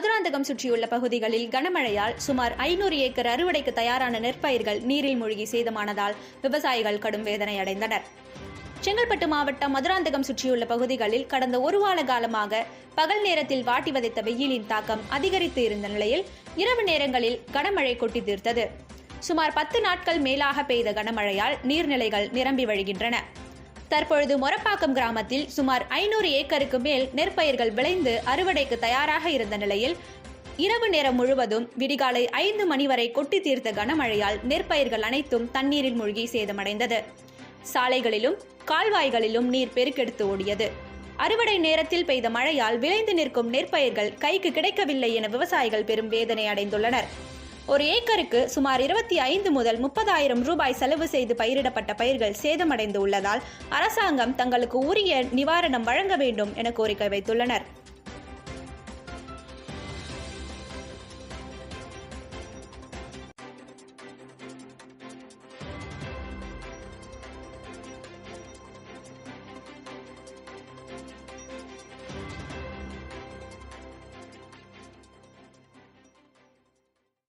மதுராந்தகம் சுற்றியுள்ள பகுதிகளில் கனமழையால் சுமார் ஐநூறு ஏக்கர் அறுவடைக்கு தயாரான நெற்பயிர்கள் நீரில் மூழ்கி சேதமானதால் விவசாயிகள் கடும் வேதனை அடைந்தனர் செங்கல்பட்டு மாவட்டம் மதுராந்தகம் சுற்றியுள்ள பகுதிகளில் கடந்த ஒரு வார காலமாக பகல் நேரத்தில் வாட்டி வதைத்த வெயிலின் தாக்கம் அதிகரித்து இருந்த நிலையில் இரவு நேரங்களில் கனமழை கொட்டி தீர்த்தது. சுமார் பத்து நாட்கள் மேலாக பெய்த கனமழையால் நீர்நிலைகள் நிரம்பி வழிகின்றன. தற்பொழுது மொரப்பாக்கம் கிராமத்தில் சுமார் ஐநூறு ஏக்கருக்கு மேல் நெற்பயிர்கள் விளைந்து அறுவடைக்கு தயாராக இருந்த நிலையில் இரவு நேரம் முழுவதும் விடிகாலை ஐந்து மணி வரை கொட்டி தீர்த்த கனமழையால் நெற்பயிர்கள் அனைத்தும் தண்ணீரில் மூழ்கி சேதமடைந்தது. சாலைகளிலும் கால்வாய்களிலும் நீர் பெருக்கெடுத்து ஓடியது. அறுவடை நேரத்தில் பெய்த மழையால் விளைந்து நிற்கும் நெற்பயிர்கள் கைக்கு கிடைக்கவில்லை என விவசாயிகள் பெரும் வேதனை அடைந்துள்ளனர். ஒரு ஏக்கருக்கு சுமார் இருபத்தி ஐந்து முதல் முப்பதாயிரம் ரூபாய் செலவு செய்து பயிரிடப்பட்ட பயிர்கள் சேதமடைந்து உள்ளதால் அரசாங்கம் தங்களுக்கு உரிய நிவாரணம் வழங்க வேண்டும் என கோரிக்கை வைத்துள்ளனர்.